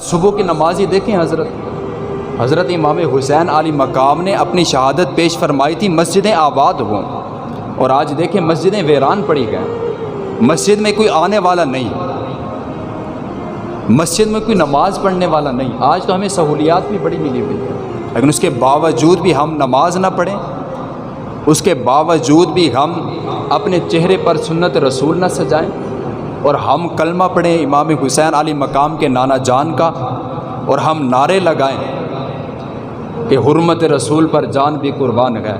सुबह की नमाज़ ही देखें हज़रत। हज़रत इमाम हुसैन अली मकाम ने अपनी शहादत पेश फरमाई थी, मस्जिदें आबाद हों। और आज देखें मस्जिदें वीरान पड़ी गए मस्जिद में कोई आने वाला नहीं। मस्जिद में कोई नमाज़ पढ़ने वाला नहीं। आज तो हमें सहूलियात भी बड़ी मिली हुई है। लेकिन उसके बावजूद भी हम नमाज़ ना पढ़ें। उसके बावजूद भी हम अपने चेहरे पर सुन्नत रसूल ना सजाएँ। और हम कलमा पढ़ें इमाम हुसैन अली मकाम के नाना जान का, और हम नारे लगाएँ कि हुरमत रसूल पर जान भी कुर्बान है।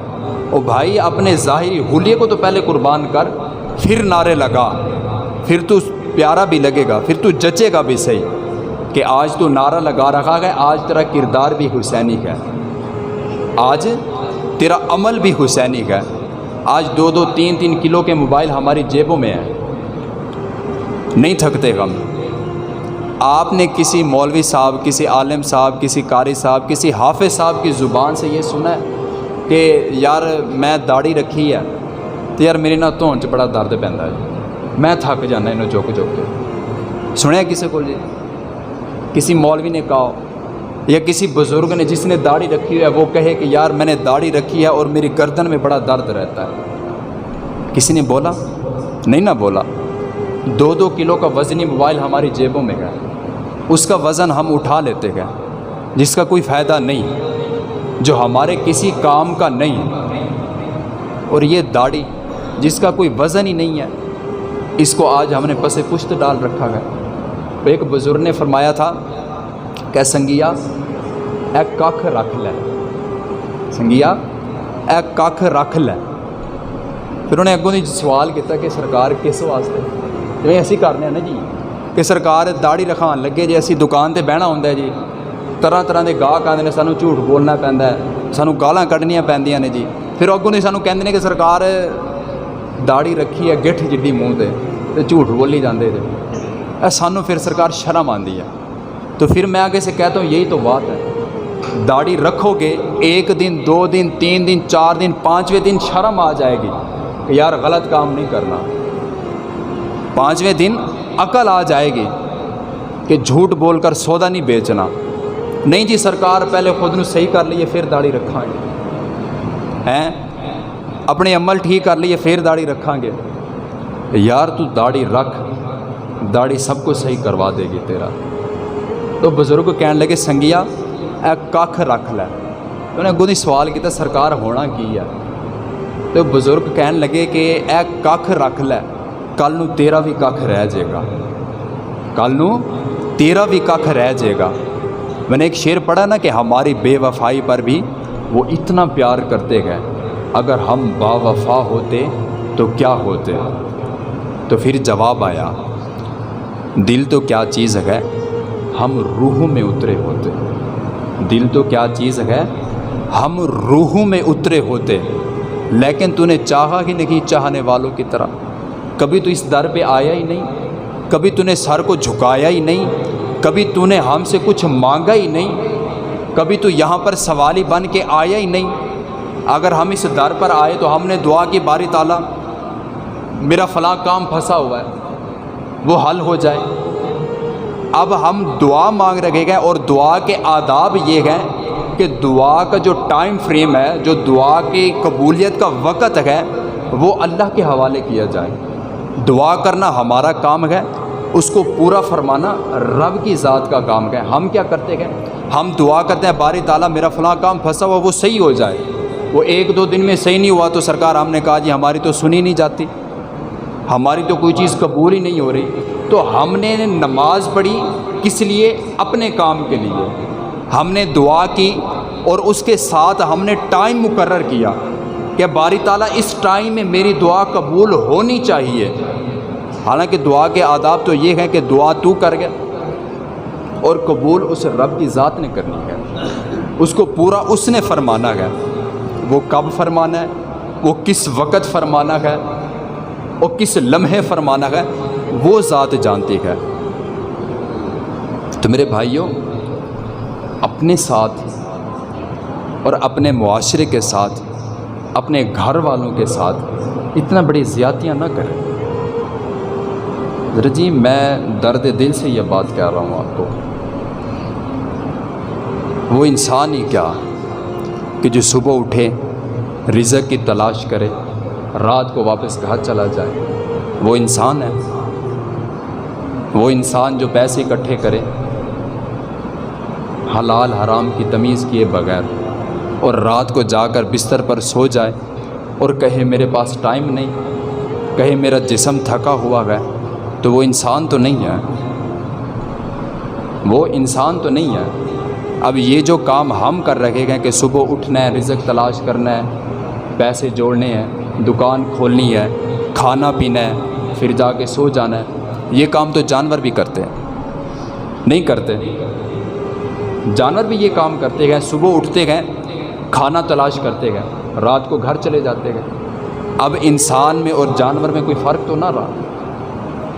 ओ भाई, अपने ज़ाहिरी हुलिये को तो पहले कुर्बान कर, फिर नारे लगा। फिर तू प्यारा भी लगेगा, फिर तू जचेगा भी सही कि आज तू नारा लगा रखा है, आज तेरा किरदार भी हुसैनी है। आज तेरा अमल भी हुसैनी है। आज दो दो तीन तीन किलो के मोबाइल हमारी जेबों में हैं। नहीं थकते हम। आपने किसी मौलवी साहब, किसी आलिम साहब, किसी कारी साहब, किसी हाफिज साहब की ज़ुबान से ये सुना है कि यार मैं दाढ़ी रखी है तो यार मेरी ना धोन च बड़ा दर्द पैदा है मैं थक जाना इन्हों चुक चुक के। सुने किसी को जी? किसी मौलवी ने कहा या किसी बुज़ुर्ग ने जिसने दाढ़ी रखी है, वो कहे कि यार मैंने दाढ़ी रखी है और मेरी गर्दन में बड़ा दर्द रहता है। किसी ने बोला? नहीं ना बोला। दो दो किलो का वज़नी मोबाइल हमारी जेबों में गए उसका वज़न हम उठा लेते गए, जिसका कोई फ़ायदा नहीं, जो हमारे किसी काम का नहीं। और ये दाढ़ी, जिसका कोई वज़न ही नहीं है, इसको आज हमने पसे पुश्त डाल रखा गया एक बुज़ुर्ग ने फरमाया था, कह, संगिया ए कख रख लै। संगिया ए कख रख लै। फिर उन्हें अगों सवाल किया कि सरकार किस वास्ते? ਜਿਵੇਂ ਅਸੀਂ ਕਰਦੇ ਹਾਂ ਨਾ ਜੀ ਕਿ ਸਰਕਾਰ ਦਾੜੀ ਰਖਾਉਣ ਲੱਗੇ ਜੇ ਅਸੀਂ ਦੁਕਾਨ ਤੇ ਬਹਿਣਾ ਹੁੰਦਾ ਜੀ ਤਰ੍ਹਾਂ ਤਰ੍ਹਾਂ ਦੇ ਗਾਹਕ ਆਉਂਦੇ ਨੇ ਸਾਨੂੰ ਝੂਠ ਬੋਲਣਾ ਪੈਂਦਾ ਹੈ ਸਾਨੂੰ ਗਾਲਾਂ ਕੱਢਣੀਆਂ ਪੈਂਦੀਆਂ ਨੇ ਜੀ ਫਿਰ ਅੱਗੋਂ ਦੀ ਸਾਨੂੰ ਕਹਿੰਦੇ ਨੇ ਕਿ ਸਰਕਾਰ ਦਾੜੀ ਰੱਖੀ ਹੈ ਗਿੱਠ ਜਿੱਡੀ ਮੂੰਹ ਤੇ ਤੇ ਝੂਠ ਬੋਲੀ ਜਾਂਦੇ ਜੇ ਇਹ ਸਾਨੂੰ ਫਿਰ ਸਰਕਾਰ ਸ਼ਰਮ ਆਉਂਦੀ ਹੈ तो फिर मैं आगे से कहता हूँ यही तो बात है दाढ़ी रखोगे एक दिन दो दिन तीन दिन चार दिन पाँचवें दिन शर्म आ जाएगी कि यार गलत काम नहीं करना पाँचवें दिन अकल आ जाएगी कि झूठ बोलकर सौदा नहीं बेचना नहीं जी सरकार पहले खुद ਨੂੰ सही कर लिए फिर दाढ़ी रखांगे हैं अपने अमल ठीक कर लिए फिर दाढ़ी रखांगे यार तू दाढ़ी रख दाढ़ी सब कुछ सही करवा देगी तेरा तो ਬਜ਼ੁਰਗ ਕਹਿਣ ਲੱਗੇ ਸੰਗੀਆ ਇਹ ਕੱਖ ਰੱਖ ਲੈ ਉਹਨੇ ਅੱਗੋਂ ਦੀ ਸਵਾਲ ਕੀਤਾ ਸਰਕਾਰ ਹੋਣਾ ਕੀ ਆ ਤੇ ਬਜ਼ੁਰਗ ਕਹਿਣ ਲੱਗੇ ਕਿ ਇਹ ਕੱਖ ਰੱਖ ਲੈ ਕੱਲ ਨੂੰ ਤੇਰਾ ਵੀ ਕੱਖ ਰਹਿ ਜਾਏਗਾ ਕੱਲ ਨੂੰ तेरा भी कख रह जाएगा मैंने एक शेर पढ़ा ना कि हमारी बेवफाई पर भी वो इतना प्यार करते गए अगर हम बावफा होते तो क्या होते तो फिर जवाब आया दिल तो क्या चीज़ है हम रूहों में उतरे होते दिल तो क्या चीज़ है हम रूहों में उतरे होते लेकिन तूने चाहा ही नहीं चाहने वालों की तरह कभी तो इस दर पे आया ही नहीं, कभी तूने सर को झुकाया ही नहीं, कभी तूने हमसे कुछ मांगा ही नहीं, कभी तो यहाँ पर सवाली बन के आया ही नहीं। अगर हम इस दर पर आए तो हमने दुआ की बारी ताला, मेरा फला काम फंसा हुआ है, वो हल हो जाए। अब हम दुआ मांग रहे हैं और दुआ के आदाब ये हैं कि दुआ का जो टाइम फ्रेम है, जो दुआ की कबूलियत का वक़्त है, वो अल्लाह के हवाले किया जाए। दुआ करना हमारा काम है, उसको पूरा फरमाना रब की ज़ात का काम है। हम क्या करते हैं? हम दुआ करते हैं, बारी ताला मेरा फलां काम फंसा हुआ, वो सही हो जाए। वो एक दो दिन में सही नहीं हुआ तो सरकार हमने कहा जी, हमारी तो सुनी नहीं जाती। हमारी तो कोई चीज़ कबूल ही नहीं हो रही। तो हमने नमाज़ पढ़ी किस लिए? अपने काम के लिए। हमने दुआ की और उसके साथ हमने टाइम मुकर्र किया। कि बारी ताला, इस टाइम में मेरी दुआ कबूल होनी चाहिए। हालाँकि दुआ के आदाब तो ये हैं कि दुआ तू कर गया, और कबूल उस रब की ज़ात ने करनी है। उसको पूरा उसने फरमाना है। वो कब फरमाना है? वो किस वक़्त फरमाना है? और किस लम्हे फरमाना है? वो ज़ात जानती है। तो मेरे भाइयों, अपने साथ और अपने मुआशरे के साथ अपने घर वालों के साथ इतना बड़ी ज़्यादतियाँ ना करें। ज़रा जी, मैं दर्द दिल से यह बात कह रहा हूँ आपको। वो इंसान ही क्या कि जो सुबह उठे, रिज़क की तलाश करे, रात को वापस घर चला जाए? वो इंसान है। वो इंसान जो पैसे इकट्ठे करे, हलाल हराम की तमीज़ किए बगैर। और रात को जाकर बिस्तर पर सो जाए और कहे, मेरे पास टाइम नहीं। कहे, मेरा जिसम थका हुआ है। तो वो इंसान तो नहीं है। वो इंसान तो नहीं है। अब ये जो काम हम कर रहे हैं कि सुबह उठना है, रिज़क तलाश करना है, पैसे जोड़ने हैं, दुकान खोलनी है, खाना पीना है, फिर जाके सो जाना है, ये काम तो जानवर भी करते हैं। नहीं करते। जानवर भी ये काम करते हैं, सुबह उठते हैं खाना तलाश करते गए, रात को घर चले जाते गए। अब इंसान में और जानवर में कोई फ़र्क तो ना रहा।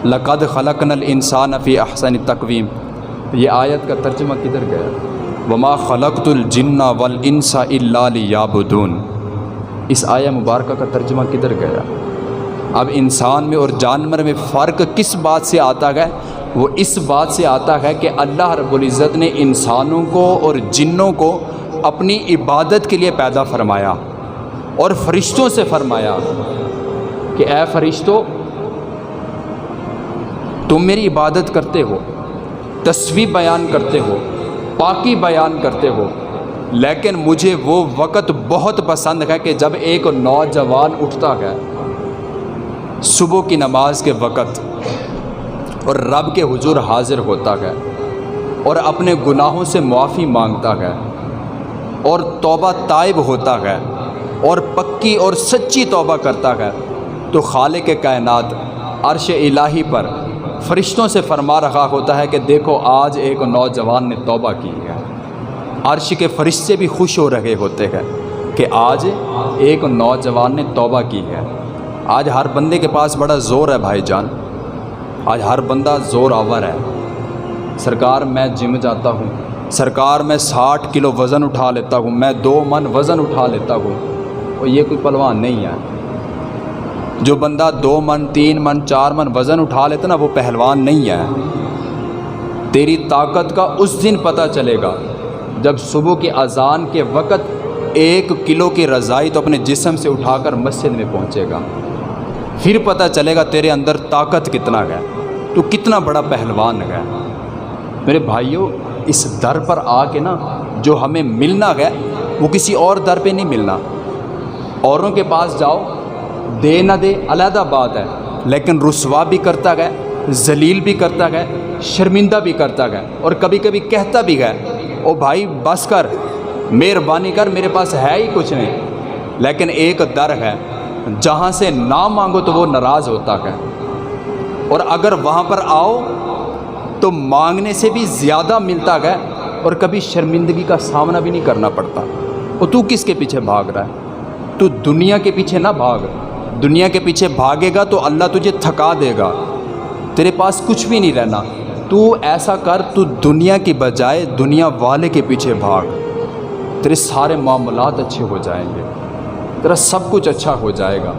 लक़द खलकनल इंसान फ़ी अहसन तकवीम। ये आयत का तर्जमा किधर गया? वमा खलकतुलजन्ना वल इंसा इल्ला लियाबुदून। इस आया मुबारक का तर्जमा किधर गया? अब इंसान में और जानवर में फ़र्क किस बात से आता है? वो इस बात से आता है कि अल्लाह रब्बुल इज़्ज़त ने इंसानों को और जिन्नों को अपनी इबादत के लिए पैदा फरमाया और फरिश्तों से फरमाया कि ए फरिश्तों, तुम मेरी इबादत करते हो, तस्वीर बयान करते हो, पाकी बयान करते हो, लेकिन मुझे वो वक़्त बहुत पसंद है कि जब एक नौजवान उठता है सुबह की नमाज़ के वक़्त और रब के हुजूर हाजिर होता है और अपने गुनाहों से मुआफ़ी माँगता है। और तोबा तायब होता है और पक्की और सच्ची तोबा करता है तो खाले के कायनात अर्श इलाही पर फरिश्तों से फरमा रहा होता है कि देखो आज एक नौजवान ने तोबा की है। अर्श के फरिश्ते भी खुश हो रहे होते हैं कि आज एक नौजवान ने तोबा की है। आज हर बंदे के पास बड़ा ज़ोर है भाईजान। आज हर बंदा ज़ोर आवर है। सरकार, मैं जिम जाता हूँ। सरकार मैं साठ किलो वज़न उठा लेता हूँ, मैं दो मन वज़न उठा लेता हूँ, और ये कोई पलवान नहीं है। जो बंदा दो मन, तीन मन, चार मन वज़न उठा लेता ना, वो पहलवान नहीं है। तेरी ताकत का उस दिन पता चलेगा, जब सुबह की अजान के वक़्त एक किलो की रज़ाई तो अपने जिसम से उठाकर मस्जिद में पहुँचेगा। फिर पता चलेगा तेरे अंदर ताकत कितना है तो कितना बड़ा पहलवान है। मेरे भाइयों इस दर पर आके ना जो हमें मिलना है, वो किसी और दर पे नहीं मिलना। औरों के पास जाओ, दे ना दे, अलहदा बात है। लेकिन रसवा भी करता गया जलील भी करता गया शर्मिंदा भी करता गया और कभी कभी कहता भी गया ओ भाई, बस कर, मेहरबानी कर, मेरे पास है ही कुछ नहीं। लेकिन एक दर है, जहाँ से ना मांगो तो वो नाराज़ होता है। और अगर वहाँ पर आओ तो मांगने से भी ज़्यादा मिलता है और कभी शर्मिंदगी का सामना भी नहीं करना पड़ता। और तू किसके पीछे भाग रहा है? तू दुनिया के पीछे ना भाग। दुनिया के पीछे भागेगा तो अल्लाह तुझे थका देगा। तेरे पास कुछ भी नहीं रहना। तू ऐसा कर, तू दुनिया की बजाय दुनिया वाले के पीछे भाग। तेरे सारे मामलात अच्छे हो जाएँगे। तेरा सब कुछ अच्छा हो जाएगा।